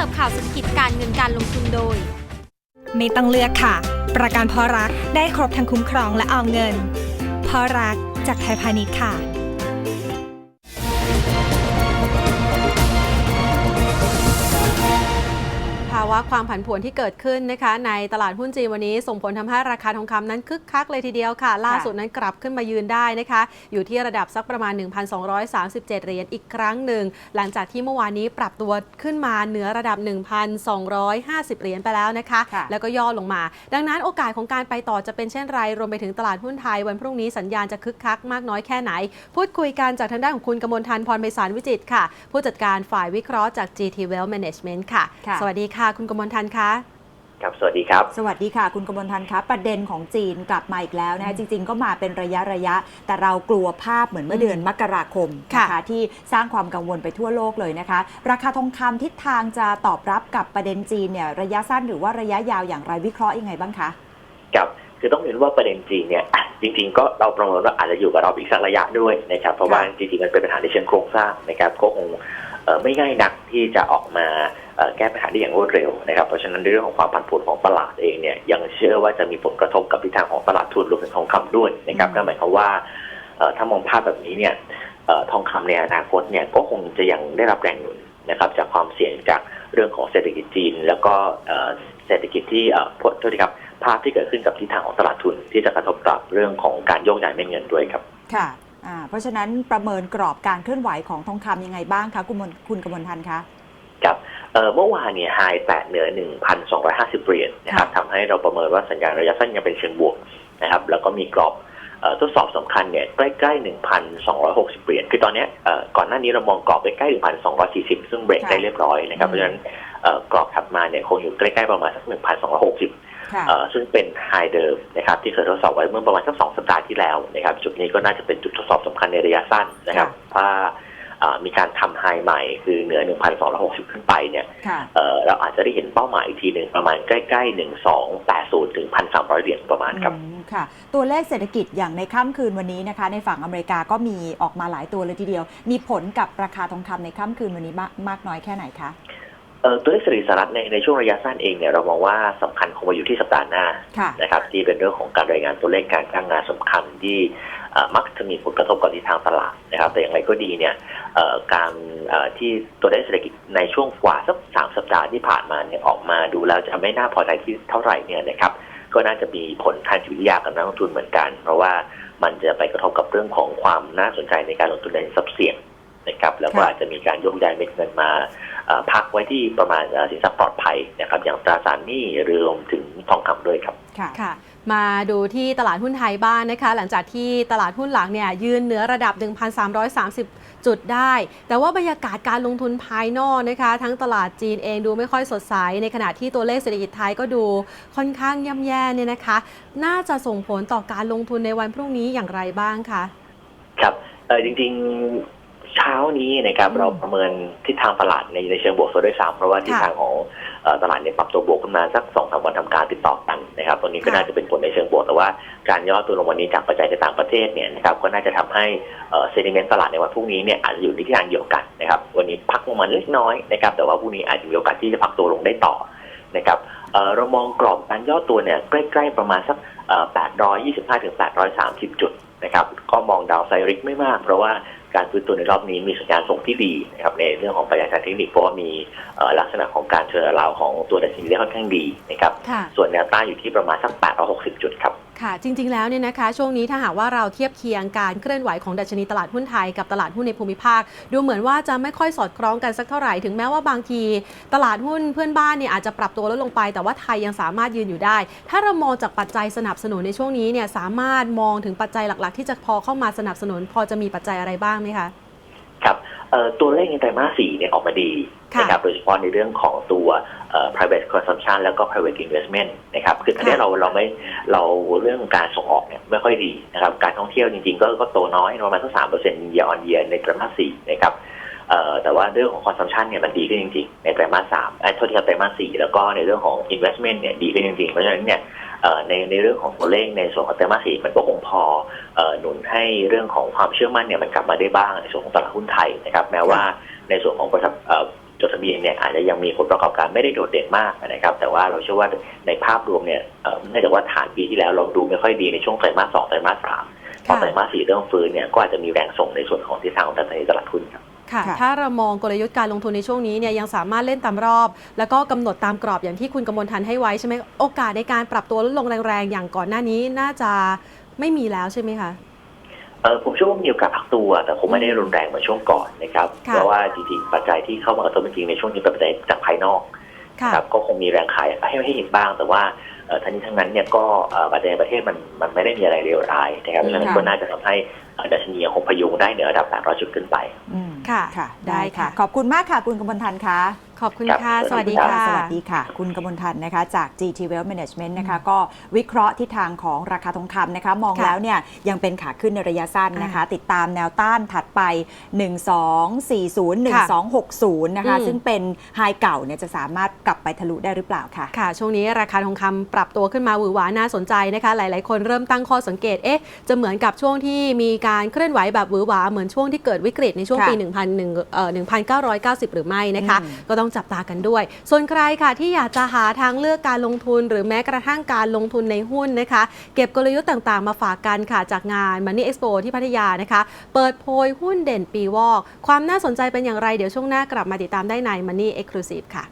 สิร์ฟข่าวเศรษฐกิจการเงินการลงทุนโดย ไม่ต้องเลือกค่ะ ประกันเพราะรักได้ครบทั้งคุ้มครองและออมเงินเพราะรักจากไทยพาณิชย์ค่ะาวะความผันผวนที่เกิดขึ้นนะคะ ในตลาดหุ้นจีนวันนี้ ส่งผลทำให้ราคาทองคำนั้นคึกคักเลยทีเดียวค่ะ ล่าสุดนั้นกลับขึ้นมายืนได้นะคะ อยู่ที่ระดับสักประมาณ 1,237 เหรียญอีกครั้งหนึ่ง หลังจากที่เมื่อวานนี้ปรับตัวขึ้นมาเหนือระดับ 1,250 เหรียญไปแล้วนะคะค่ะแล้วก็ย่อลงมา ดังนั้นโอกาสของการไปต่อจะเป็นเช่นไรรวมไปถึงตลาดหุ้นไทยวันพรุ่งนี้สัญญาณจะคึกคักมากน้อยแค่ไหน พูดคุยกันจากทางด้านของคุณกมลทันพรไพศาลวิจิตรค่ะ ผู้จัดการฝ่ายวิเคราะห์จาก GT Wealth Management ค่ะค่ะสวัสดีค่ะคุณกมลทันคะครับ สวัสดีครับ สวัสดีค่ะ คุณกมลทันคะประเด็นของจีนกลับมาอีกแล้วนะคะจริง ๆ ก็มาเป็นระยะระยะ แต่เรากลัวภาพเหมือนเมื่อเดือนมกราคมค่ะนะคะที่สร้างความกังวลไปทั่วโลกเลยนะคะ ราคาทองคำทิศทางจะตอบรับกับประเด็นจีนเนี่ยระยะสั้นหรือว่าระยะยาวอย่างไรวิเคราะห์ยังไงบ้างคะครับคือต้องเห็นว่าประเด็นจีนเนี่ยจริง ๆ ก็เราประเมินว่าอาจจะอยู่กับเราอีกสักระยะด้วยนะครับเพราะว่าจริงๆมันเป็นปัญหาในเชิงโครงสร้างนะครับก็คงเอ่อ ไม่ง่ายนักที่จะออกมาเอ่อแก้ปัญหาได้อย่างรวดเร็วนะครับเพราะฉะนั้นในเรื่องของความผันผวนของตลาดเองเนี่ยยังเชื่อว่าจะมีผลกระทบกับทิศทางของตลาดทุนรวมถึงทองคำด้วยนะครับอืมนั่นหมายความว่าเอ่อถ้ามองภาพแบบนี้เนี่ยเอ่อทองคำในอนาคตเนี่ยก็คงจะยังได้รับแรงหนุนนะครับจากความเสี่ยงจากเรื่องของเศรษฐกิจจีน แล้วก็เอ่อเศรษฐกิจที่เอ่อพโทษทีครับภาพที่เกิดขึ้นกับทิศทางของตลาดทุนที่จะกระทบกับเรื่องของการโยกย้ายเม็ดเงินด้วยครับค่ะอ่า เพราะฉะนั้นประเมินกรอบการเคลื่อนไหวของทองคำยังไงบ้างคะคุณมลคุณกมลทันคะครับเอ่อเมื่อวานเนี่ยไฮแตะเหนือ 1,250 เหรียญนะครับค่ะทำให้เราประเมินว่าสัญญาณระยะสั้นยังเป็นเชิงบวกนะครับแล้วก็มีกรอบเอ่อทดสอบสำคัญเนี่ยใกล้ๆ 1,260 เหรียญ คือตอนเนี้ยเอ่อก่อนหน้านี้เรามองกรอบใกล้ๆ 1,240 ซึ่งเบรกได้เรียบร้อยนะครับ เพราะฉะนั้นเอ่อกรอบถัดมาเนี่ยคงอยู่ใกล้ๆ ประมาณสัก1,260ค่ะเอ่อ ซึ่งเป็นไฮเดิมนะครับที่เคยทดสอบไว้เมื่อประมาณสักสองสัปดาห์ที่แล้วนะครับจุดนี้ก็น่าจะเป็นจุดทดสอบสำคัญในระยะสั้นนะครับถ้าเอ่อมีการทำไฮใหม่คือเหนือ 1,260 ขึ้นไปเนี่ยค่ะเอ่อเราอาจจะได้เห็นเป้าหมายอีกทีหนึ่งประมาณใกล้ๆ 1280 ถึง 1,300 เหรียญประมาณครับอืมค่ะ ตัวเลขเศรษฐกิจอย่างในค่ำคืนวันนี้นะคะ ในฝั่งอเมริกาก็มีออกมาหลายตัวเลยทีเดียว มีผลกับราคาทองคำในค่ำคืนวันนี้มากมากน้อยแค่ไหนคะเอ่อ ตัวเลขเศรษฐกิจสหรัฐในในช่วงระยะสั้นเองเนี่ยเรามองว่าสำคัญคงมาอยู่ที่สัปดาห์หน้าค่ะนะครับที่เป็นเรื่องของการรายงานตัวเลขการจ้างงานสำคัญที่เอ่อมักจะมีผลกระทบกับทิศทางตลาดนะครับ แต่อย่างไรก็ดีเนี่ยเอ่อการเอ่อที่ตัวเลขเศรษฐกิจในช่วงกว่าสักสามสัปดาห์ที่ผ่านมาเนี่ยออกมาดูแล้วจะไม่น่าพอใจที่เท่าไหร่เนี่ยนะครับก็น่าจะมีผลทางจิตวิทยากับนักลงทุนเหมือนกัน เพราะว่ามันจะไปกระทบกับเรื่องของความน่าสนใจในการลงทุนในทรัพย์เสี่ยง นะครับแล้วก็ค่ะอาจจะมีการโยกย้ายเม็ดเงินมาเอ่อพักไว้ที่ประมาณเอ่อสินทรัพย์ปลอดภัยนะครับอย่างตราสารหนี้หรือรวมถึงทองคำด้วยครับค่ะค่ะมาดูที่ตลาดหุ้นไทยบ้านนะคะ หลังจากที่ตลาดหุ้นหลักเนี่ยยืนเหนือระดับ 1,330 จุดได้ แต่ว่าบรรยากาศการลงทุนภายนอกนะคะ ทั้งตลาดจีนเองดูไม่ค่อยสดใส ในขณะที่ตัวเลขเศรษฐกิจไทยก็ดูค่อนข้างย่ำแย่เนี่ยนะคะ น่าจะส่งผลต่อการลงทุนในวันพรุ่งนี้อย่างไรบ้างคะ ครับเออจริงๆ เช้านี้นะครับอืมเราประเมินทิศทางตลาดในในเชิงบวกซะด้วยซ้ำเพราะว่าทิศทางของเอ่อตลาดเนี่ยปรับตัวบวกขึ้นมาสักสองสามวันทำการติดต่อกันนะครับตรงนี้ก็ค่ะน่าจะเป็นผลในเชิงบวกแต่ว่าการย่อตัวลงวันนี้จากปัจจัยในต่างประเทศเนี่ยนะครับก็น่าจะทำให้เซนิเมนต์ตลาดในวันพรุ่งนี้เนี่ยอาจจะอยู่ในทิศทางเดียวกันนะครับวันนี้พักลงมาเล็กน้อยนะครับแต่ว่าพรุ่งนี้อาจจะมีโอกาสที่จะพักตัวลงได้ต่อนะครับ เอ่อเรามองกรอบการย่อตัวเนี่ยใกล้ ๆ ประมาณสักเอ่อ825 ถึง 830 จุดนะครับ ก็มองดาวไซริกไม่มาก เพราะว่าการฟื้นตัวในรอบนี้มีสัญญาณส่งที่ดีนะครับในเรื่องของปัจจัยทางเทคนิคเพราะว่ามีเอ่อลักษณะของการเชิญราวของตัวดัชนีได้ค่อนข้างดีนะครับค่ะส่วนแนวต้านอยู่ที่ประมาณสัก 860 จุดครับ ค่ะ จริง ๆ แล้วเนี่ยนะคะ ช่วงนี้ถ้าหากว่าเราเทียบเคียงการเคลื่อนไหวของดัชนีตลาดหุ้นไทยกับตลาดหุ้นในภูมิภาค ดูเหมือนว่าจะไม่ค่อยสอดคล้องกันสักเท่าไหร่ ถึงแม้ว่าบางทีตลาดหุ้นเพื่อนบ้านเนี่ยอาจจะปรับตัวลดลงไป แต่ว่าไทยยังสามารถยืนอยู่ได้ ถ้าเรามองจากปัจจัยสนับสนุนในช่วงนี้เนี่ยสามารถมองถึงปัจจัยหลัก ๆ ที่จะพอเข้ามาสนับสนุน พอจะมีปัจจัยอะไรบ้างไหมคะ ครับตัวเลขในไตรมาสสี่เนี่ยออกมาดี นะครับโดยเฉพาะในเรื่องของตัวเอ่อ private consumption แล้วก็ private investment นะครับคือตอนนี้ค่ะเราเราไม่เราเรื่องการส่งออกเนี่ยไม่ค่อยดีนะครับการท่องเที่ยวจริงๆ ก็ก็โตน้อยประมาณสักสามเปอร์เซ็นต์ year on year ในไตรมาสสี่นะครับเอ่อแต่ว่าเรื่องของ consumption เนี่ยมันดีขึ้นจริงๆ ในไตรมาสสามไอ้โทษทีครับไตรมาสสี่แล้วก็ในเรื่องของ investment เนี่ยดีขึ้นจริงๆ เพราะฉะนั้นเนี่ยเอ่อในในเรื่องของตัวเลขในส่วนของไตรมาสสี่มันก็คงพอเอ่อหนุนให้เรื่องของความเชื่อมั่นเนี่ยมันกลับมาได้บ้างในส่วนของตลาดหุ้นไทยนะครับแม้ว่าในส่วนของประทับเอ่อ จดทะเบียนเนี่ยอาจจะยังมีผลประกอบการไม่ได้โดดเด่นมากนะครับ แต่ว่าเราเชื่อว่าในภาพรวมเนี่ยเอ่อเนื่องจากว่าฐานปีที่แล้วเราดูไม่ค่อยดีในช่วงไตรมาสสองไตรมาสสามพอค่ะไตรมาสสี่เริ่มฟื้นเนี่ยก็อาจจะมีแรงส่งในส่วนของทิศทางของดัชนีตลาดหุ้นครับค่ะค่ะถ้าเรามองกลยุทธ์การลงทุนในช่วงนี้เนี่ยยังสามารถเล่นตามรอบ แล้วก็กำหนดตามกรอบอย่างที่คุณกมลทันให้ไว้ใช่ไหมโอกาสในการปรับตัวลดลงแรงๆอย่างก่อนหน้านี้น่าจะไม่มีแล้วใช่ไหมคะ เออผมเชื่อว่ามีโอกาสพักตัว แต่คงไม่ได้รุนแรงเหมือนช่วงก่อนนะครับค่ะเพราะว่าจริงๆปัจจัยที่เข้ามากระตุ้นจริงๆในช่วงนี้เป็นปัจจัยจากภายนอกค่ะครับก็คงมีแรงขายให้ให้เห็นบ้าง แต่ว่าเอ่อทั้งนี้ทั้งนั้นเนี่ยก็เอ่อปัจจัยในประเทศมันมันไม่ได้มีอะไรเลวร้ายนะครับเพราะฉะนั้นค่ะก็น่าจะทำให้เอ่อ ดัชนียังคงพยุงได้เหนือระดับ 800 จุดขึ้นไปอืมค่ะ ค่ะ ได้ได้ค่ะค่ะ ขอบคุณมากค่ะ คุณกมลทันคะขอบคุณครับค่ะ สวัสดีรับค่ะ สวัสดีค่ะ คุณกมลทันนะคะ จาก GT Wealth Management นะคะ ก็วิเคราะห์ทิศทางของราคาทองคำนะคะ มองค่ะแล้วเนี่ยยังเป็นขาขึ้นในระยะสั้นนะคะ ติดตามแนวต้านถัดไป 1240 1260 นะคะอืมซึ่งเป็นไฮเก่าเนี่ยจะสามารถกลับไปทะลุได้หรือเปล่าค่ะ ค่ะ ช่วงนี้ราคาทองคำปรับตัวขึ้นมาหวือหวาน่าสนใจนะคะ หลาย ๆ คนเริ่มตั้งข้อสังเกต เอ๊ะ จะเหมือนกับช่วงที่มีการเคลื่อนไหวแบบหวือหวาเหมือนช่วงที่เกิดวิกฤตในช่วงค่ะปี1,100เอ่อ1990 หรือไม่นะคะอืมก็ต้องจับตากันด้วย ส่วนใครค่ะที่อยากจะหาทางเลือกการลงทุน หรือแม้กระทั่งการลงทุนในหุ้นนะคะ เก็บกลยุทธ์ต่างๆ มาฝากกันค่ะจากงาน Money Expo ที่พัทยานะคะ เปิดโพยหุ้นเด่นปีวอก ความน่าสนใจเป็นอย่างไรเดี๋ยวช่วงหน้ากลับมาติดตามได้ใน Money Exclusive ค่ะ